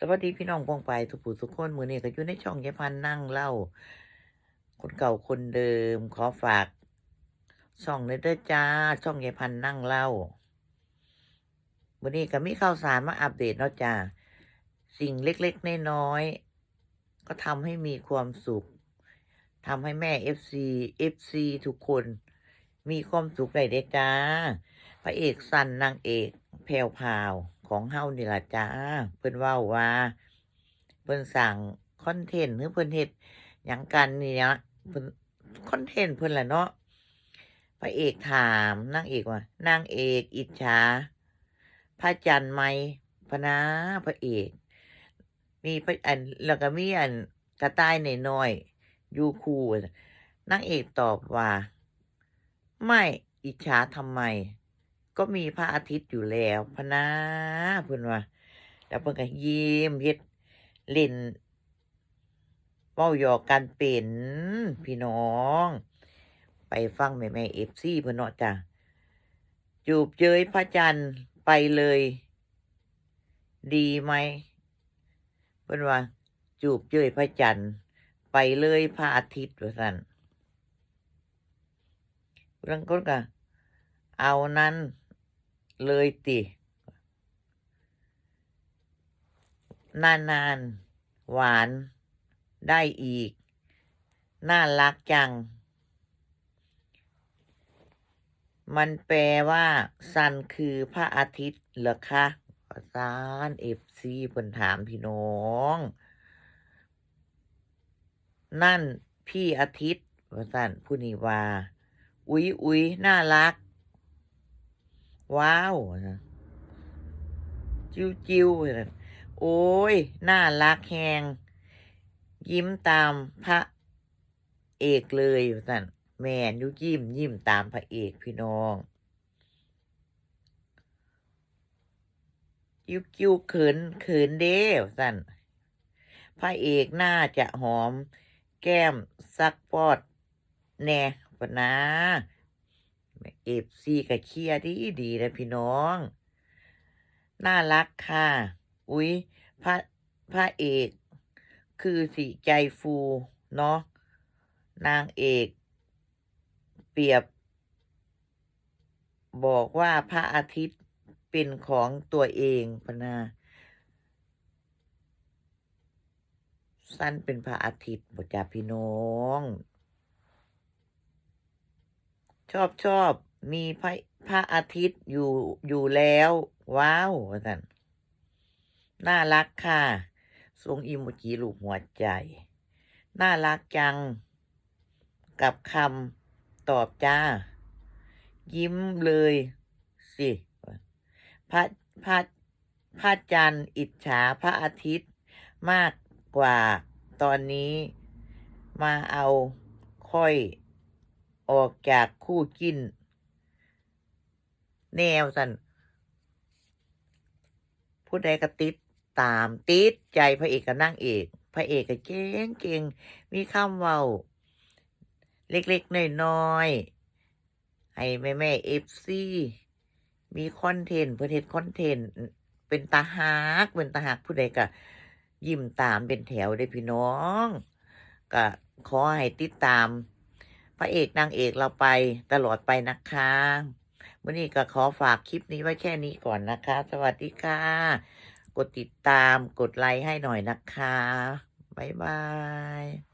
สวัสดีพี่น้องปองไปทุกผู้ทุกคนมือนี้ก็อยู่ในช่องยายพันนั่งเล่า คนเก่าคนเดิม ขอฝากช่องเลยเด้อจ้า ช่องยายพันนั่งเล่าวันนี้ก็มีข่าวสารมาอัปเดตเนาะจ้าสิ่งเล็กๆน้อยๆก็ทำให้มีความสุขทำให้แม่เอฟซีเอฟซีทุกคนมีความสุขได้เด้อจ้า พระเอกสันนางเอกแพรวพาว ของเฮานี่ล่ะจ้า เพิ่นเว้าว่า เพิ่นสั่งคอนเทนต์หรือเพิ่นเฮ็ดหยังกันนี่นะเพิ่นคอนเทนต์เพิ่นล่ะเนาะพระเอกถามนางเอกว่านางเอกอิจฉาพระจันทร์ไหมพระนะพระเอก มีพระอันแล้วก็มีอันกระต่ายในน้อยอยู่คู่นางเอกตอบว่า ไม่อิจฉาทำไม ก็มีพระอาทิตย์อยู่แล้วพนะเพิ่อนว่าแล้วเพิ่นก็ยิ้มเฮ็ดเล่นเว้าหยอกกันเป็นพี่น้อง ไปฟังแม่แม่เอฟซีเพิ่อนเนาะจ้ะจูบเย้ยพระจันทร์ไปเลย ดีไหมเพิ่อนว่า จูบเย้ยพระจันทร์ไปเลยพระอาทิตย์ว่าซั่นเรื่องคนก็เอานั้น เลยตินานๆหวาน ได้อีก น่ารักจัง มันแปลว่า ซันคือพระอาทิตย์เหรอคะอาจารย์เอฟซีเพิ่นถามพี่น้อง นั่นพี่อาทิตย์ว่าซันผู้นี้ว่าอุ๊ยอุ๊ยน่ารัก ว้าวจิ้วจิ้วสันโอ้ย น่ารักแฮง ยิ้มตามพระเอกเลยสั่นแม่นยุยิ้มยิ้มตามพระเอกพี่น้องกิ้วกิ้วเขินเขินเด้สั่นพระเอกน่าจะหอม แก้มซักปอด แน่ปะนะ เอฟซีกับเคียดีดีนะพี่น้อง น่ารักค่ะ อุ๊ยพระพระเอก คือสีใจฟูเนาะนางเอก เปรียบ บอกว่าพระอาทิตย์เป็นของตัวเองพนาสั้นเป็นพระอาทิตย์บทจาพี่น้อง ชอบชอบมีพระพระอาทิตย์อยู่อยู่แล้ว ว้าวท่านน่ารักค่ะทรงอิโมจิลูกหัวใจ น่ารักจัง กับคำตอบจ้า ยิ้มเลยสิพระพระพระจันทร์อิจฉาพระอาทิตย์มากกว่าตอนนี้มาเอาค่อย ออกจากคู่กินแนวสันผู้ใดก็ติดตามติดใจพระเอกกับนางเอก พระเอกก็เก่งเก่งมีคำเว้า เล็กๆน้อยๆให้แม่แม่เอฟซีมีคอนเทนต์เพื่อเฮ็ดคอนเทนต์เป็นตาหักเป็นตาหักผู้ใดก็ยิ้มตามเป็นแถวได้พี่น้อง ก็ขอให้ติดตาม พระเอกนางเอกเราไปตลอดไปนะคะวันนี้ก็ขอฝากคลิปนี้ไว้แค่นี้ก่อนนะคะ สวัสดีค่ะ กดติดตามกดไลค์ให้หน่อยนะคะ บ๊ายบาย